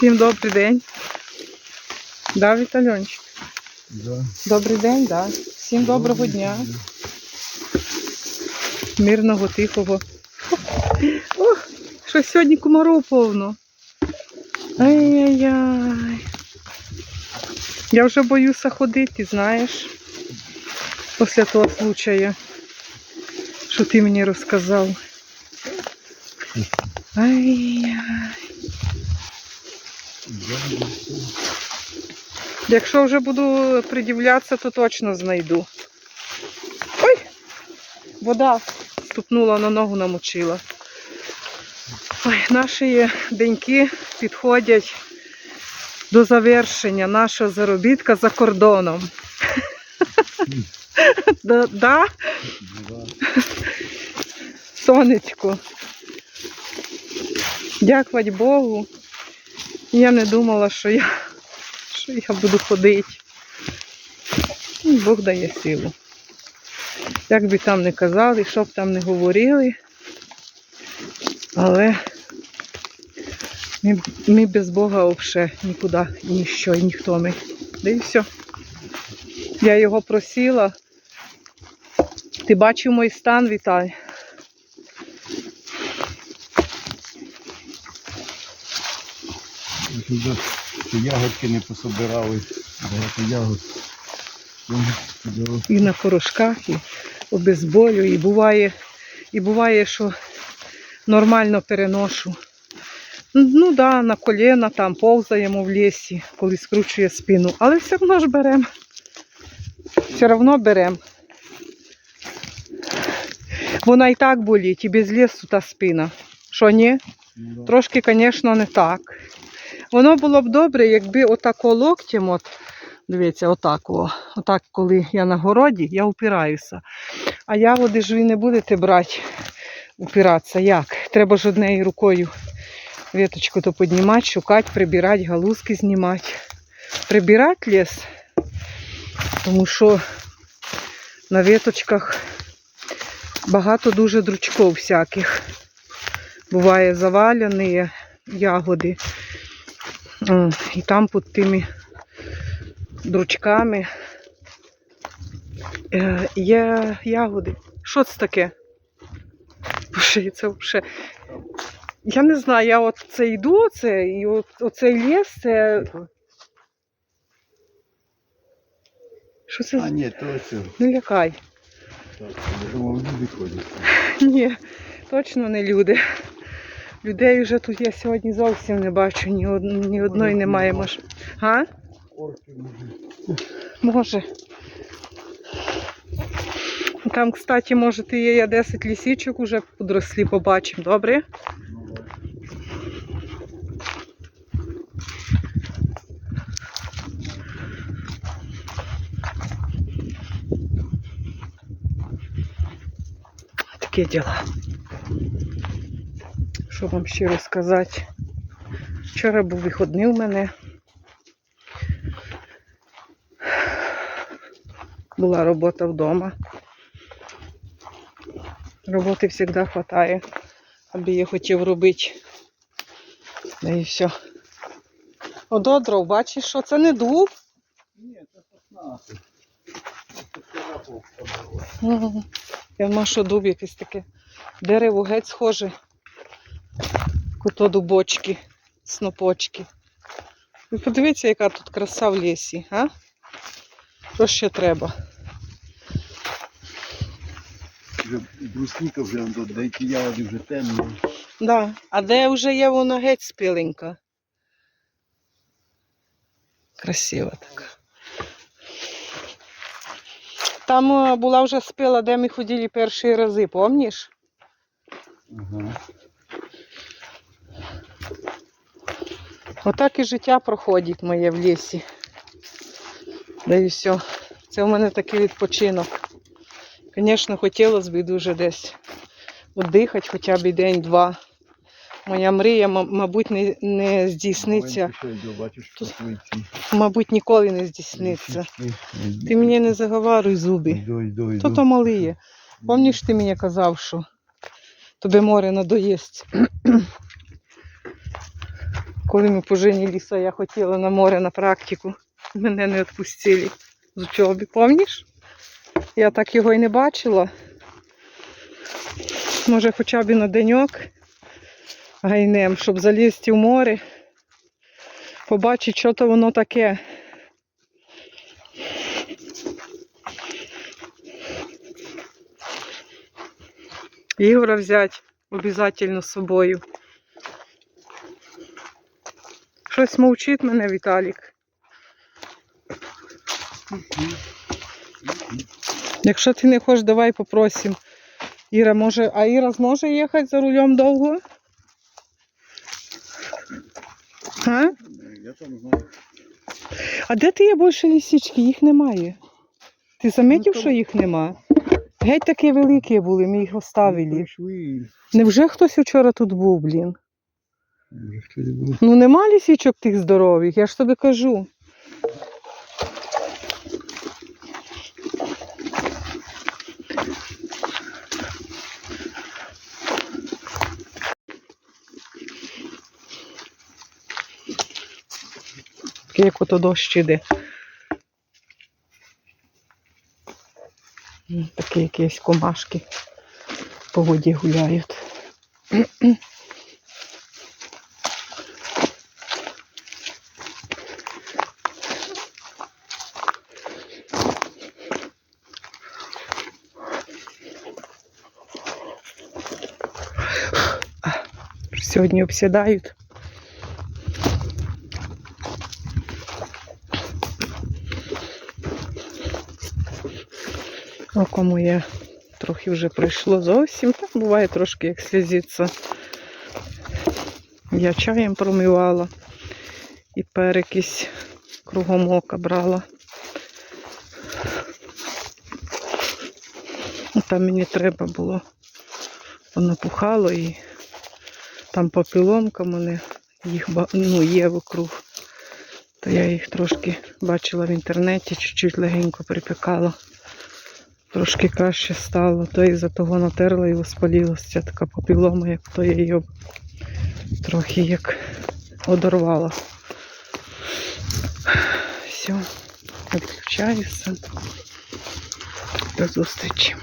Всім добрий день. Да, Вітальончик? Да. Добрий день, да. Всім доброго дня. Мирного, тихого. Ох, що сьогодні комаров повно. Ай-яй-яй. Я вже боюся ходити, знаєш. Після того случая, що ти мені розказав. Ай-яй. Якщо вже буду придивлятися, то точно знайду. Ой! Вода ступнула на ногу, намочила. Ой, наші деньки підходять до завершення нашого заробітка за кордоном. Да? Сонечко. Дякувати Богу. Я не думала, що я що я буду ходити. Ну, Бог дає силу. Як би там не казали, що б там не говорили, але ми, ми без Бога взагалі нікуди, ніщо і ніхто ми. Да і все. Я його просила. Ти бачив мій стан, Віталій? Щоб ягодки не пособирали. Багато ягод. І на порошках, і обезболю, і буває, і буває, що нормально переношу. Ну да, на коліна там повзаємо в лісі, коли скручує спину. Але все одно ж беремо. Все одно беремо. Вона і так болить, і без лісу та спина. Що ні? ну. Трошки, звісно, не так. Воно було б добре, якби отако локтем, от, дивіться, отак, отак, коли я на городі, я упираюся. А ягоди ж ви не будете брати, упиратися. Як? Треба ж однією рукою веточку то піднімати, шукати, прибирати, галузки знімати. Прибирати ліс, тому що на веточках багато дуже дручков всяких. Буває заваляні ягоди. М, І там під тими дручками е, є ягоди. Що це таке? Боже, це взагалі. Я не знаю, я от це йду, це, і от, оцей ліс, це. Що це? А ні, то все. Не лякай. Так, думав, люди ходять. Ні, точно не люди. Людей вже тут я сьогодні зовсім не бачу, ні, од... ні одної немає маш. Га? Може. Там, кстати, може, ти є я 10 лісічок уже подрослі, побачимо, добре? Таке діла. Що вам ще розказати? Вчора був виходний у мене. Була робота вдома. Роботи завжди вистачає, аби я хотів робити. Да і все. Ододров, бачиш, що це не дуб. Ні, це сосна. Це Я думаю, що дуб якесь таке. Дерево геть схоже. Куто дубочки, снопочки. Ви подивіться, яка тут краса в лісі, а? Що ще треба? Вже брусника вже деякі ягоди вже темні. Да. А де вже є вона геть спіленька? Красива така. Там е, була вже спила, де ми ходили перші рази, пам'ятаєш? Ага. Отак і життя проходить моє в лісі. Да і все. Це в мене такий відпочинок. Звісно, хотілося б дуже десь віддихати хоча б день-два. Моя мрія, мабуть, не, не здійсниться. Тут- Мабуть, ніколи не здійсниться. Ти мені не заговарюй зуби. То то малиє. Пам'ятаєш, ти мені казав, що тобі море надоїсть. Коли ми поженилися, я хотіла на море на практику. Мене не відпустили з учоби, пам'ятаєш? Я так його і не бачила. Може, хоча б і на деньок гайнем, щоб залізти в море, побачити, що то воно таке. Ігора взяти обов'язково з собою. Щось мовчить мене Віталік. Якщо ти не хочеш, давай попросимо. Іра може, а Іра зможе їхати за рулем довго? А? Я там знаю. А де ти є більше лісічки? Їх немає. Ти замітив, що їх нема? Геть такі великі були, ми їх оставили. Невже хтось вчора тут був, блін? Ну нема лісічок тих здорових, я ж тобі кажу. Як ото дощ іде. Такі якісь комашки по воді гуляють. Сьогодні обсідають. Око моє трохи вже пройшло зовсім. Так буває трошки як слізиться. Я чаєм промивала і перекись кругом ока брала. Там мені треба було. Воно пухало і там попіломка мене їх ну, є вокруг. То я їх трошки бачила в інтернеті, чуть-чуть легенько припікала. Трошки краще стало, то із-за того натерла і воспалілася така попілома, як то я її трохи як одорвала. Все, відключаюся. До зустрічі.